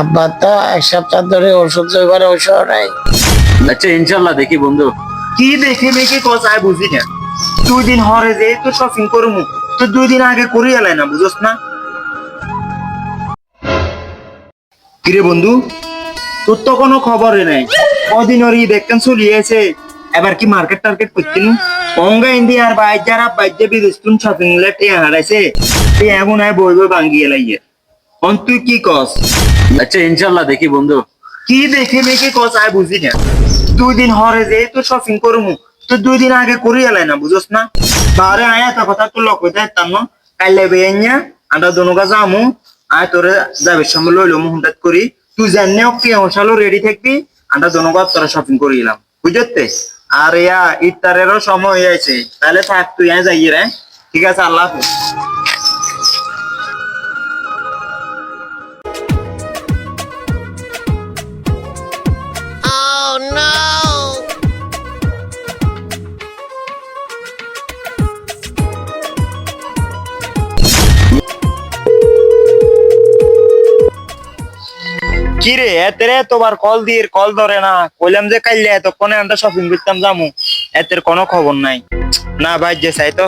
আব্বা তো এক সপ্তাহ ধরে ওষুধ জৈবার ঔষধ নাই। আচ্ছা ইনশাল্লাহ দেখি বন্ধু। কি দেখে মেখে কথা বুঝি না। দুই দিন হরে যে তো শপিং করমু। তো দুই দিন আগে করি এলাই না বুঝোস না? কিরে বন্ধু তোর তো কোনো খবরই নাই। কদিন ওর ঈদ একখান চলিয়েছে এবার কি মার্কেট টার্গেট করছিনু অঙ্গা ইন্ডিয়ার বাইর যারা বাইরে বিদেশ তুন শপিংগুলো টিয়া হারাইছে তুই এমন আয় বই বই ভাঙ্গিয়ে লাইয়ে। অন তুই কি কস? আচ্ছা ইনশাল্লাহ দেখি বন্ধু। কি দেখে মেখে কথা বুঝি না? দুই দিন হরে যে তো শপিং করমু তো দুই দিন আগে করি এলাই না বুঝোস না? বারে আয়া তা কথা তো লক হইতে তার ন। কাইলে বেয়েন্যা আমরা দোনোগা যামু আয় তোরে যাবে সামনে লইলো মুহূর্ত করি তুই জাননে ওকে ওসালো রেডি থাকবি। আমরা দোনোগা তোরা শপিং করি এলাম। বুঝতে আর ইয়া ইফতারেরও সময় হয়ে আছে তাহলে থাক তুই যাইয়ে রে ঠিক আছে, আল্লাহ হাফেজ। কি রে এতের তোবার কল দিয়ে কল ধরে না। কইলাম যে কাইলে এতক্ষণে আমরা শপিং করতাম যামু এতের কোনো খবর নাই। না ভাই, যে চাই তো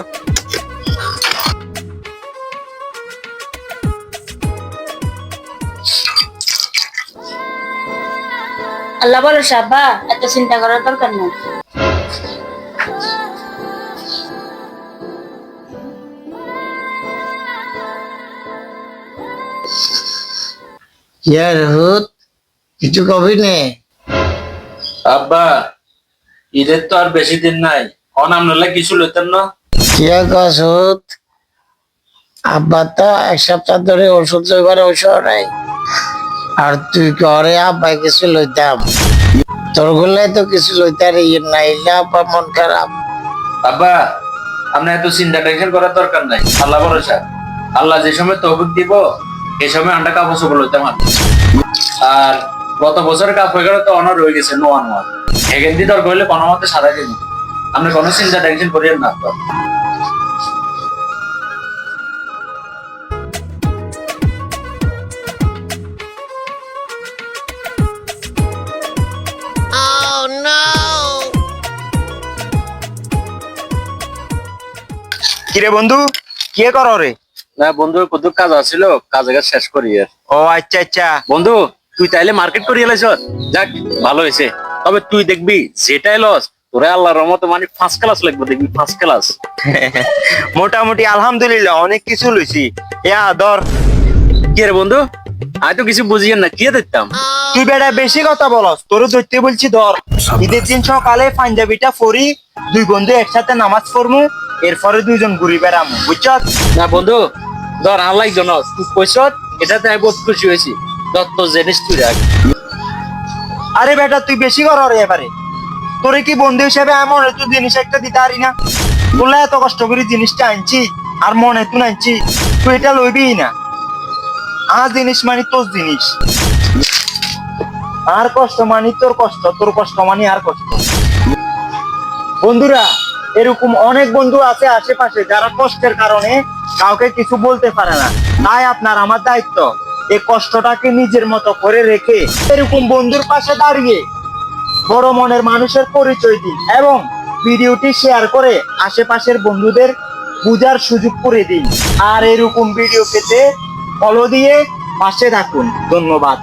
আল্লাহ বলো সাব্বা এত চিন্তা করার দরকার নেই। ইয়ার হুত কিছু কবি নে? আব্বা ঈদের তো আর বেশি দিন নাই। অন আপনারা কিছু লইতেন না? কিয়া কস হুত আব্বা তো এক সপ্তাহ ধরে ওষুধ জৈবার ঔষধ নাই। আর তুই করে আব্বা কিছু লইতাম। তোর গুলে তো কিছু লইতে ইয়ে নাইলে আব্বা মন খারাপ। আব্বা, আপনার এত চিন্তা টেনশন করার দরকার নাই। আল্লাহ ভরসা। আল্লাহ যে সময় তৌফিক দিব এই সময় আমরা কাপড় চোপড় লইতাম আর। গত বছরের কাপড় গেলে তো অনার রয়ে গেছে নোয়া নোয়া এখান দিয়ে দরকার হলে কোনো মতে সারা দিন। আপনি কোনো চিন্তা টেনশন করিয়েন না কিরে বন্ধু? কে করো রে? না বন্ধু কত কাজ আছিল কাজ কাজ শেষ করি ও আচ্ছা আচ্ছা। বন্ধু তুই তাইলে মার্কেট করি এলাইছ? যাক ভালো হয়েছে তবে তুই দেখবি যেটাই লস তোরা আল্লাহর রহমতে মানে ফার্স্ট ক্লাস লাগবে দেখবি ফার্স্ট ক্লাস মোটামুটি আলহামদুলিল্লাহ অনেক কিছু লইছি। ইয়া ধর। কি রে বন্ধু? আমি তো কিছু বুঝিয়েন না কি দেখতাম? তুই বেটা বেশি কথা বলস তোর ধরতে বলছি ধর। ঈদের দিন সকালে পাঞ্জাবিটা পরি দুই বন্ধু একসাথে নামাজ পড়মু। এরপরে দুইজন ঘুরি বেড়ামু বুঝছ না বন্ধু ধর আল্লাহ জন তুই কইস এটাতে আমি বহুত খুশি হয়েছি। দত্ত জিনিস তুই রাখ। আরে বেটা তুই বেশি কর রে এবারে। তোরে কি বন্ধু হিসেবে এমন তুই জিনিস একটা দিতে পারি না? তোলা এত কষ্ট করে জিনিসটা আনছি আর মনে তুই আনছি তুই এটা লইবি না। আর জিনিস মানে তোর জিনিস। আর কষ্ট মানি তোর কষ্ট তোর কষ্ট মানি আর কষ্ট। বন্ধুরা এরকম অনেক বন্ধু আছে আশেপাশে যারা কষ্টের কারণে কাউকে কিছু বলতে পারে না। তাই আপনার আমার দায়িত্ব এই কষ্টটাকে নিজের মতো করে রেখে এরকম বন্ধুর পাশে দাঁড়িয়ে বড় মনের মানুষের পরিচয় দিন এবং ভিডিওটি শেয়ার করে আশেপাশের বন্ধুদের বুঝার সুযোগ করে দিন। আর এরকম ভিডিও পেতে ফলো দিয়ে পাশে থাকুন। ধন্যবাদ।